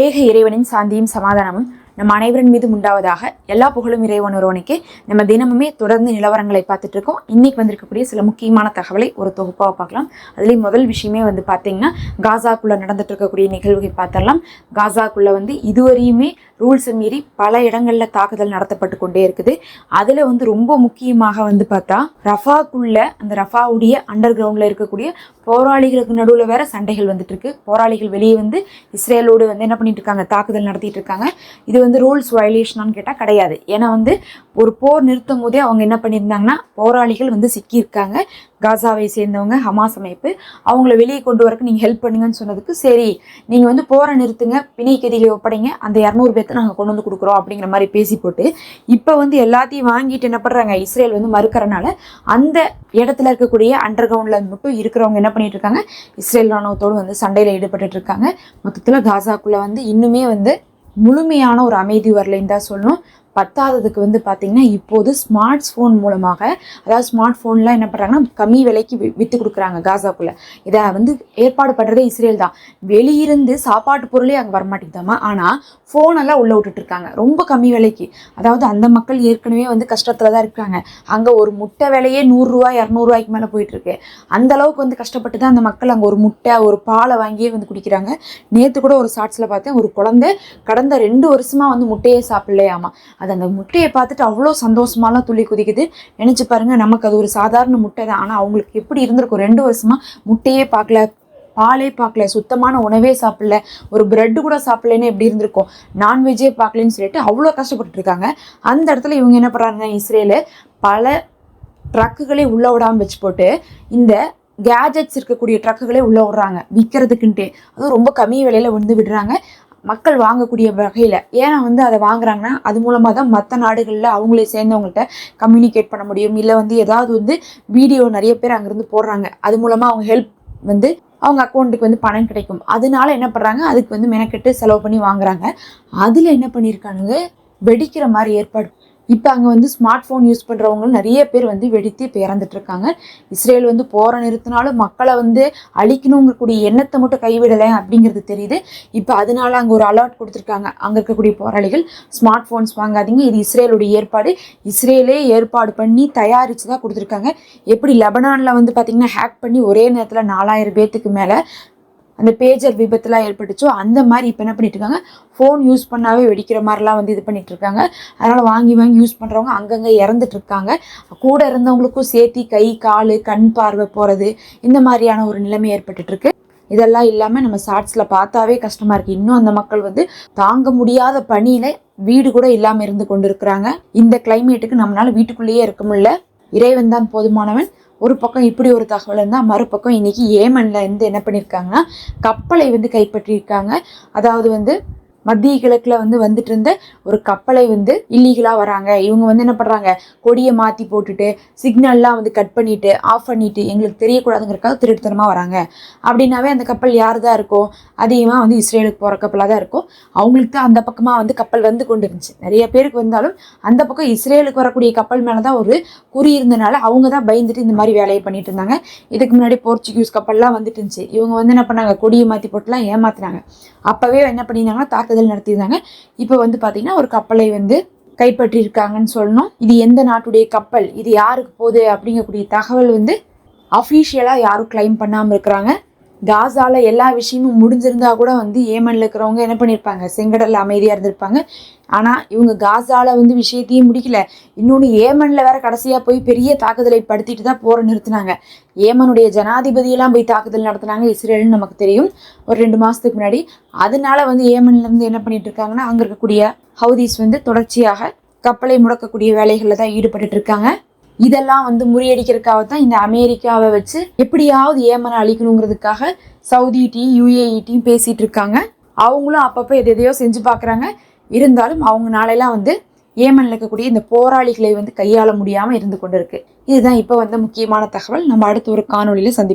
ஏக இறைவனின் சாந்தியும் சமாதானமும் நம் அனைவரின் மீது உண்டாவதாக எல்லா புகழும் இறைவன் ஒருவனுக்கு நம்ம தினமுமே தொடர்ந்து நிலவரங்களை பார்த்துட்டு இருக்கோம். இன்னைக்கு வந்திருக்கக்கூடிய சில முக்கியமான தகவலை ஒரு தொகுப்பாக பார்க்கலாம். அதுலேயும் முதல் விஷயமே வந்து பார்த்தீங்கன்னா காசாக்குள்ளே நடந்துட்டு இருக்கக்கூடிய நிகழ்வுகளை பார்த்தரலாம் காசாக்குள்ளே வந்து இதுவரையுமே ரூல்ஸை மீறி பல இடங்களில் தாக்குதல் நடத்தப்பட்டு கொண்டே இருக்குது. அதில் வந்து ரொம்ப முக்கியமாக வந்து பார்த்தா ரஃபாக்குள்ள அந்த ரஃபாவுடைய அண்டர் கிரவுண்டில் இருக்கக்கூடிய போராளிகளுக்கு நடுவில் வேற சண்டைகள் வந்துட்டு இருக்கு. போராளிகள் வெளியே வந்து இஸ்ரேலோடு வந்து என்ன பண்ணிட்டு இருக்காங்க? தாக்குதல் நடத்திட்டு இருக்காங்க. இது வந்து ரூல்ஸ் வயலேஷனான்னு கேட்டால் கிடையாது. ஏன்னா வந்து ஒரு போர் நிறுத்தும் போதே அவங்க என்ன பண்ணியிருந்தாங்கன்னா போராளிகள் வந்து சிக்கியிருக்காங்க. காசாவை சேர்ந்தவங்க ஹமாஸ் அமைப்பு. அவங்கள வெளியே கொண்டு வரக்கு நீங்கள் ஹெல்ப் பண்ணுங்கன்னு சொன்னதுக்கு சரி நீங்கள் வந்து போரை நிறுத்துங்க பிணை கதிகளை ஒப்படைங்க அந்த இரநூறு பேர்த்த நாங்கள் கொண்டு வந்து கொடுக்குறோம் அப்படிங்கிற மாதிரி பேசி போட்டு இப்போ வந்து எல்லாத்தையும் வாங்கிட்டு என்ன பண்ணுறாங்க இஸ்ரேல் வந்து மறுக்கிறனால அந்த இடத்துல இருக்கக்கூடிய அண்டர் கிரவுண்டில் மட்டும் இருக்கிறவங்க என்ன பண்ணிட்டு இருக்காங்க இஸ்ரேல் ராணுவத்தோடு வந்து சண்டையில் ஈடுபட்டுட்டு இருக்காங்க. மொத்தத்தில் காசாக்குள்ளே வந்து இன்னுமே வந்து முழுமையான ஒரு அமைதி வரலைன்னு தான் சொல்லணும். பத்தாததுக்கு வந்து பார்த்திங்கன்னா இப்போது ஸ்மார்ட் ஃபோன் மூலமாக அதாவது ஸ்மார்ட் ஃபோன்லாம் என்ன பண்ணுறாங்கன்னா கம்மி விலைக்கு விற்று கொடுக்குறாங்க காசாக்குள்ளே. இதை வந்து ஏற்பாடு பண்ணுறதே இஸ்ரேல் தான். வெளியிருந்து சாப்பாட்டு பொருளே அங்கே வரமாட்டேங்குதாமா? ஆனால் ஃபோனெல்லாம் உள்ளே விட்டுட்ருக்காங்க ரொம்ப கம்மி விலைக்கு. அதாவது அந்த மக்கள் ஏற்கனவே வந்து கஷ்டத்தில் தான் இருக்காங்க. அங்கே ஒரு முட்டை விலையே நூறுரூவா இரநூறுவாய்க்கு மேலே போயிட்டுருக்கு அந்த அளவுக்கு வந்து கஷ்டப்பட்டு தான் அந்த மக்கள் அங்கே ஒரு முட்டை ஒரு பாலை வாங்கியே வந்து குடிக்கிறாங்க. நேற்று கூட ஒரு ஷார்ட்ஸில் பார்த்தேன். ஒரு குழந்தை கடந்த ரெண்டு வருஷமாக வந்து முட்டையே சாப்பிட்லையாமா? அது அந்த முட்டையை பார்த்துட்டு அவ்வளோ சந்தோஷமாலாம் துள்ளி குதிக்குது. நினச்சி பாருங்கள் நமக்கு அது ஒரு சாதாரண முட்டை தான். ஆனால் அவங்களுக்கு எப்படி இருந்திருக்கும்? ரெண்டு வருஷமாக முட்டையே பார்க்கல பாலே பார்க்கல சுத்தமான உணவே சாப்பிடல ஒரு பிரெட்டு கூட சாப்பிடலன்னு எப்படி இருந்திருக்கும்? நான்வெஜ்ஜே பார்க்கலன்னு சொல்லிட்டு அவ்வளோ கஷ்டப்பட்டுருக்காங்க அந்த இடத்துல இவங்க என்ன பண்ணுறாங்க இஸ்ரேலு பல ட்ரக்குகளே உள்ளே விடாமல் வச்சு போட்டு இந்த கேஜெட்ஸ் இருக்கக்கூடிய ட்ரக்குகளே உள்ளே விடுறாங்க. விற்கிறதுக்குன்ட்டு அதுவும் ரொம்ப கம்மி விலையில் வந்து விடுறாங்க. மக்கள் வாங்கக்கூடிய வகையில். ஏன்னா வந்து அதை வாங்குறாங்கன்னா அது மூலமாக தான் மற்ற நாடுகளில் அவங்களே சேர்ந்தவங்கள்ட்ட கம்யூனிகேட் பண்ண முடியும். இல்லை வந்து ஏதாவது வந்து வீடியோ நிறைய பேர் அங்கேருந்து போடுறாங்க. அது மூலமாக அவங்க ஹெல்ப் வந்து அவங்க அக்கௌண்ட்டுக்கு வந்து பணம் கிடைக்கும். அதனால என்ன பண்ணுறாங்க அதுக்கு வந்து மெனக்கெட்டு செலவு பண்ணி வாங்குறாங்க. அதில் என்ன பண்ணியிருக்கானுங்க வெடிக்கிற மாதிரி ஏற்பாடு இப்போ அங்கே வந்து ஸ்மார்ட் ஃபோன் யூஸ் பண்ணுறவங்களும் நிறைய பேர் வந்து வெடித்து இப்போ இஸ்ரேல் வந்து போரை நிறுத்தினாலும் மக்களை வந்து அழிக்கணுங்கக்கூடிய எண்ணத்தை மட்டும் கைவிடலை அப்படிங்கிறது தெரியுது. இப்போ அதனால அங்கே ஒரு அலர்ட் கொடுத்துருக்காங்க. அங்கே இருக்கக்கூடிய போராளிகள் ஸ்மார்ட் ஃபோன்ஸ் வாங்காதீங்க. இது இஸ்ரேலுடைய ஏற்பாடு. இஸ்ரேலே ஏற்பாடு பண்ணி தயாரித்து தான் கொடுத்துருக்காங்க. எப்படி லெபனானில் வந்து பார்த்திங்கன்னா ஹேக் பண்ணி ஒரே நேரத்தில் நாலாயிரம் பேர்த்துக்கு மேலே அந்த பேஜர் விபத்துலாம் ஏற்பட்டுச்சோ அந்த மாதிரி இப்போ என்ன பண்ணிட்டு இருக்காங்க ஃபோன் யூஸ் பண்ணாவே வெடிக்கிற மாதிரிலாம் வந்து இது பண்ணிட்டு இருக்காங்க அதனால் வாங்கி வாங்கி யூஸ் பண்ணுறவங்க அங்கங்கே இறந்துட்டு இருக்காங்க கூட இருந்தவங்களுக்கும் சேர்த்தி கை கால் கண் பார்வை போகிறது இந்த மாதிரியான ஒரு நிலைமை ஏற்பட்டுட்டு இருக்கு இதெல்லாம் இல்லாமல் நம்ம ஷார்ட்ஸில் பார்த்தாவே கஷ்டமாக இருக்குது இன்னும் அந்த மக்கள் வந்து தாங்க முடியாத பணியில் வீடு கூட இல்லாமல் இருந்து கொண்டு இருக்கிறாங்க இந்த கிளைமேட்டுக்கு நம்மளால் வீட்டுக்குள்ளேயே இருக்க முடியல. இறைவன் தான் போதுமானவன். ஒரு பக்கம் இப்படி ஒரு தகவல் இருந்தால் மறுபக்கம் இன்னைக்கு ஏமன்ல இருந்து என்ன பண்ணியிருக்காங்கன்னா கப்பலை வந்து கைப்பற்றியிருக்காங்க அதாவது வந்து மத்திய கிழக்கில் வந்து வந்துட்டு இருந்த ஒரு கப்பலை வந்து இல்லீகலாக வராங்க. இவங்க வந்து என்ன பண்ணுறாங்க கொடியை மாற்றி போட்டுட்டு சிக்னல்லாம் வந்து கட் பண்ணிட்டு ஆஃப் பண்ணிட்டு எங்களுக்கு தெரியக்கூடாதுங்கிறக்காக திருட்டுத்தனமாக வராங்க. அப்படின்னாவே அந்த கப்பல் யார் தான் இருக்கும் அதிகமாக வந்து இஸ்ரேலுக்கு போகிற கப்பலாக தான் இருக்கும் அவங்களுக்கு தான் அந்த பக்கமாக வந்து கப்பல் வந்து கொண்டு இருந்துச்சு நிறைய பேருக்கு வந்தாலும் அந்த பக்கம் இஸ்ரேலுக்கு வரக்கூடிய கப்பல் மேலே தான் ஒரு குறி இருந்தனால அவங்க தான் பயந்துட்டு இந்த மாதிரி வேலையை பண்ணிட்டு இருந்தாங்க. இதுக்கு முன்னாடி போர்ச்சுகீஸ் கப்பல்லாம் வந்துட்டு இருந்துச்சு. இவங்க வந்து என்ன பண்ணாங்க? கொடியை மாற்றி போட்டுலாம் ஏமாத்தினாங்க. அப்போவே என்ன பண்ணியிருந்தாங்கன்னா தாக்குதல் நடத்தியிருந்தாங்க. இப்போ வந்து பார்த்திங்கன்னா ஒரு கப்பலை வந்து கைப்பற்றியிருக்காங்கன்னு சொல்லணும். இது எந்த நாட்டுடைய கப்பல்? இது யாருக்கு போகுது? அப்படிங்கக்கூடிய தகவல் வந்து அஃபீஷியலாக யாரும் கிளைம் பண்ணாமல் இருக்கிறாங்க. காசால எல்லா விஷயமும் முடிஞ்சிருந்தா கூட வந்து ஏமனில் இருக்கிறவங்க என்ன பண்ணியிருப்பாங்க செங்கடல்ல அமைதியாக இருந்திருப்பாங்க. ஆனால் இவங்க காசால வந்து விஷயத்தையும் முடிக்கல. இன்னொன்று ஏமனில் வேற கடைசியாக போய் பெரிய தாக்குதலை படுத்திட்டு தான் போரை நிறுத்தினாங்க. ஏமனுடைய ஜனாதிபதியெல்லாம் போய் தாக்குதல் நடத்தினாங்க. இஸ்ரேல்னு நமக்கு தெரியும். ஒரு ரெண்டு மாதத்துக்கு முன்னாடி. அதனால வந்து ஏமன்ல இருந்து என்ன பண்ணிட்டு இருக்காங்கன்னா அங்கே இருக்கக்கூடிய ஹவுதீஸ் வந்து தொடர்ச்சியாக கப்பலை முடக்கக்கூடிய வேலைகளில் தான் ஈடுபட்டு இருக்காங்க. இதெல்லாம் வந்து முறியடிக்கிறதுக்காக தான் இந்த அமெரிக்காவை வச்சு எப்படியாவது ஏமனை அழிக்கணுங்கிறதுக்காக சவுதி டீ பேசிகிட்டு இருக்காங்க. அவங்களும் அப்பப்போ எது எதையோ செஞ்சு பார்க்குறாங்க. இருந்தாலும் அவங்க நாளையெல்லாம் வந்து ஏமனில் இருக்கக்கூடிய இந்த போராளிகளை வந்து கையாள முடியாமல் இருந்து கொண்டு இருக்கு இதுதான் இப்போ வந்த முக்கியமான தகவல். நம்ம அடுத்த ஒரு காணொலியில் சந்திப்போம்.